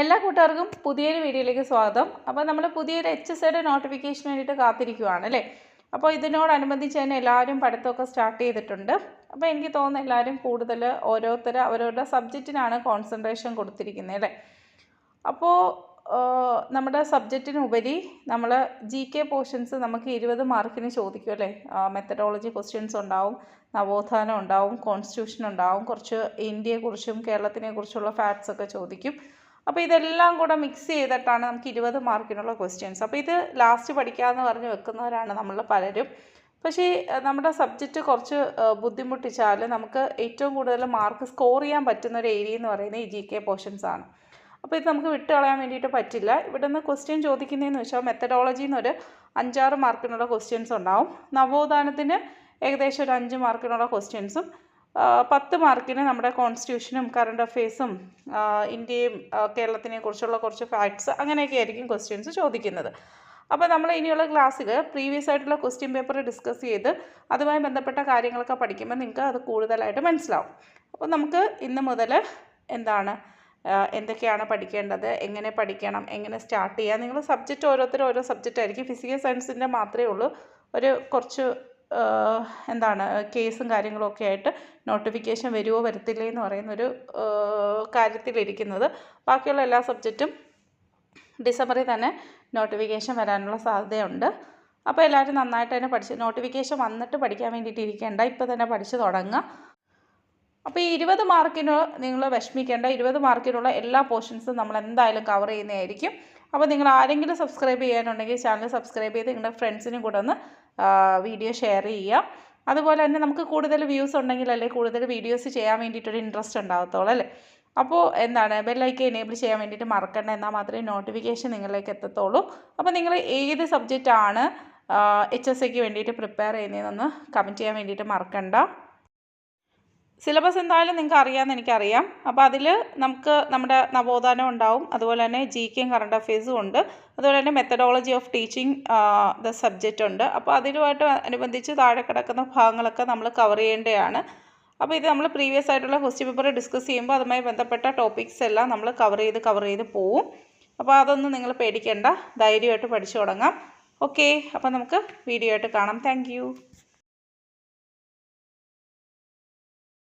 എല്ലാ കൂട്ടുകാർക്കും പുതിയൊരു വീഡിയോയിലേക്ക് സ്വാഗതം. അപ്പോൾ നമ്മൾ പുതിയൊരു എച്ച് എസ് ഐയുടെ നോട്ടിഫിക്കേഷന് വേണ്ടിയിട്ട് കാത്തിരിക്കുവാണ് അല്ലേ? അപ്പോൾ ഇതിനോടനുബന്ധിച്ച് തന്നെ എല്ലാവരും പഠിത്തമൊക്കെ സ്റ്റാർട്ട് ചെയ്തിട്ടുണ്ട്. അപ്പോൾ എനിക്ക് തോന്നുന്നു എല്ലാവരും കൂടുതൽ ഓരോരുത്തർ അവരവരുടെ സബ്ജക്റ്റിനാണ് കോൺസെൻട്രേഷൻ കൊടുത്തിരിക്കുന്നത് അല്ലേ? അപ്പോൾ നമ്മുടെ സബ്ജക്റ്റിനുപരി നമ്മൾ ജി കെ പോർഷൻസ് നമുക്ക് ഇരുപത് മാർക്കിന് ചോദിക്കും അല്ലേ? മെത്തഡോളജി ക്വസ്റ്റ്യൻസ് ഉണ്ടാവും നവോത്ഥാനം ഉണ്ടാവും കോൺസ്റ്റിറ്റ്യൂഷൻ ഉണ്ടാവും കുറച്ച് ഇന്ത്യയെക്കുറിച്ചും കേരളത്തിനെ കുറിച്ചുള്ള ഫാക്ട്സ് ഒക്കെ ചോദിക്കും. അപ്പോൾ ഇതെല്ലാം കൂടെ മിക്സ് ചെയ്തിട്ടാണ് നമുക്ക് ഇരുപത് മാർക്കിനുള്ള ക്വസ്റ്റ്യൻസ് അപ്പോൾ ഇത് ലാസ്റ്റ് പഠിക്കാമെന്ന് പറഞ്ഞ് വെക്കുന്നവരാണ് നമ്മൾ പലരും. പക്ഷേ നമ്മുടെ സബ്ജക്റ്റ് കുറച്ച് ബുദ്ധിമുട്ടിച്ചാൽ നമുക്ക് ഏറ്റവും കൂടുതൽ മാർക്ക് സ്കോർ ചെയ്യാൻ പറ്റുന്ന ഒരു ഏരിയ എന്ന് പറയുന്നത് ഈ ജി കെ പോർഷൻസ് ആണ്. അപ്പോൾ ഇത് നമുക്ക് വിട്ട് കളയാൻ വേണ്ടിയിട്ട് പറ്റില്ല. ഇവിടെ നിന്ന് ക്വസ്റ്റ്യൻ ചോദിക്കുന്നതെന്ന് വെച്ചാൽ മെത്തഡോളജിയിൽ നിന്നൊരു അഞ്ചാറ് മാർക്കിനുള്ള ക്വസ്റ്റ്യൻസ് ഉണ്ടാവും. നവോത്ഥാനത്തിന് ഏകദേശം ഒരു അഞ്ച് മാർക്കിനുള്ള ക്വസ്റ്റ്യൻസും പത്ത് മാർക്കിന് നമ്മുടെ കോൺസ്റ്റിറ്റ്യൂഷനും കറണ്ട് അഫെയർസും ഇന്ത്യയും കേരളത്തിനെ കുറിച്ചുള്ള കുറച്ച് ഫാക്ട്സ് അങ്ങനെയൊക്കെ ആയിരിക്കും ക്വസ്റ്റ്യൻസ് ചോദിക്കുന്നത്. അപ്പോൾ നമ്മൾ ഇനിയുള്ള ക്ലാസ്സിൽ പ്രീവിയസ് ആയിട്ടുള്ള ക്വസ്റ്റ്യൻ പേപ്പർ ഡിസ്കസ് ചെയ്ത് അതുമായി ബന്ധപ്പെട്ട കാര്യങ്ങളൊക്കെ പഠിക്കുമ്പോൾ നിങ്ങൾക്ക് അത് കൂടുതലായിട്ട് മനസ്സിലാവും. അപ്പോൾ നമുക്ക് ഇന്ന് മുതൽ എന്താണ് എന്തൊക്കെയാണ് പഠിക്കേണ്ടത് എങ്ങനെ പഠിക്കണം എങ്ങനെ സ്റ്റാർട്ട് ചെയ്യാം നിങ്ങൾ സബ്ജക്റ്റ് ഓരോരുത്തരും ഓരോ സബ്ജക്റ്റ് ആയിരിക്കും ഫിസിക്കൽ സയൻസിന്റെ മാത്രമേ ഉള്ളൂ. ഒരു കുറച്ച് എന്താണ് കേസും കാര്യങ്ങളൊക്കെ ആയിട്ട് നോട്ടിഫിക്കേഷൻ വരുമോ വരത്തില്ലേ എന്ന് പറയുന്നൊരു കാര്യത്തിലിരിക്കുന്നത്. ബാക്കിയുള്ള എല്ലാ സബ്ജക്റ്റും ഡിസംബറിൽ തന്നെ നോട്ടിഫിക്കേഷൻ വരാനുള്ള സാധ്യതയുണ്ട്. അപ്പോൾ എല്ലാവരും നന്നായിട്ട് തന്നെ പഠിച്ച് നോട്ടിഫിക്കേഷൻ വന്നിട്ട് പഠിക്കാൻ വേണ്ടിയിട്ട് ഇരിക്കേണ്ട ഇപ്പോൾ തന്നെ പഠിച്ച് തുടങ്ങുക. അപ്പോൾ ഈ ഇരുപത് മാർക്കിന് നിങ്ങൾ വിഷമിക്കേണ്ട ഇരുപത് മാർക്കിനുള്ള എല്ലാ പോർഷൻസും നമ്മൾ എന്തായാലും കവർ ചെയ്യുന്നതായിരിക്കും. അപ്പോൾ നിങ്ങൾ ആരെങ്കിലും സബ്സ്ക്രൈബ് ചെയ്യാനുണ്ടെങ്കിൽ ചാനൽ സബ്സ്ക്രൈബ് ചെയ്ത് നിങ്ങളുടെ ഫ്രണ്ട്സിനും കൂടെ ഒന്ന് വീഡിയോ ഷെയർ ചെയ്യുക. അതുപോലെ തന്നെ നമുക്ക് കൂടുതൽ വ്യൂസ് ഉണ്ടെങ്കിൽ ഉണ്ടെങ്കിലല്ലേ കൂടുതൽ വീഡിയോസ് ചെയ്യാൻ വേണ്ടിയിട്ടൊരു ഇൻട്രസ്റ്റ് ഉണ്ടാകത്തുള്ളൂ അല്ലേ? അപ്പോൾ എന്താണ് ബെല്ലൈക്ക് എനേബിൾ ചെയ്യാൻ വേണ്ടിയിട്ട് മറക്കണ്ട എന്നാൽ മാത്രമേ നോട്ടിഫിക്കേഷൻ നിങ്ങളിലേക്ക് എത്തത്തുള്ളൂ. അപ്പോൾ നിങ്ങൾ ഏത് സബ്ജക്റ്റാണ് എച്ച് എസ് സിക്ക് വേണ്ടിയിട്ട് പ്രിപ്പയർ ചെയ്യുന്നതെന്നൊന്ന് കമന്റ് ചെയ്യാൻ വേണ്ടിയിട്ട് മറക്കണ്ട. സിലബസ് എന്തായാലും നിങ്ങൾക്ക് അറിയാമെന്ന് എനിക്കറിയാം. അപ്പോൾ അതിൽ നമുക്ക് നമ്മുടെ നവോത്ഥാനം ഉണ്ടാവും. അതുപോലെ തന്നെ ജി കെയും കറണ്ട് അഫെയർസും ഉണ്ട്. അതുപോലെ തന്നെ methodology of teaching the subject ഉണ്ട്. അപ്പോൾ അതിലുമായിട്ട് അനുബന്ധിച്ച് താഴെ കിടക്കുന്ന ഭാഗങ്ങളൊക്കെ നമ്മൾ കവർ ചെയ്യേണ്ടതാണ്. അപ്പോൾ ഇത് നമ്മൾ പ്രീവിയസ് ആയിട്ടുള്ള ക്വസ്റ്റ്യൻ പേപ്പർ ഡിസ്കസ് ചെയ്യുമ്പോൾ അതുമായി ബന്ധപ്പെട്ട ടോപ്പിക്സ് എല്ലാം നമ്മൾ കവർ ചെയ്ത് കവർ ചെയ്ത് പോവും. അപ്പോൾ അതൊന്നും നിങ്ങൾ പേടിക്കേണ്ട. ധൈര്യമായിട്ട് പഠിച്ചു തുടങ്ങാം. ഓക്കെ അപ്പോൾ നമുക്ക് വീഡിയോ ആയിട്ട് കാണാം. താങ്ക്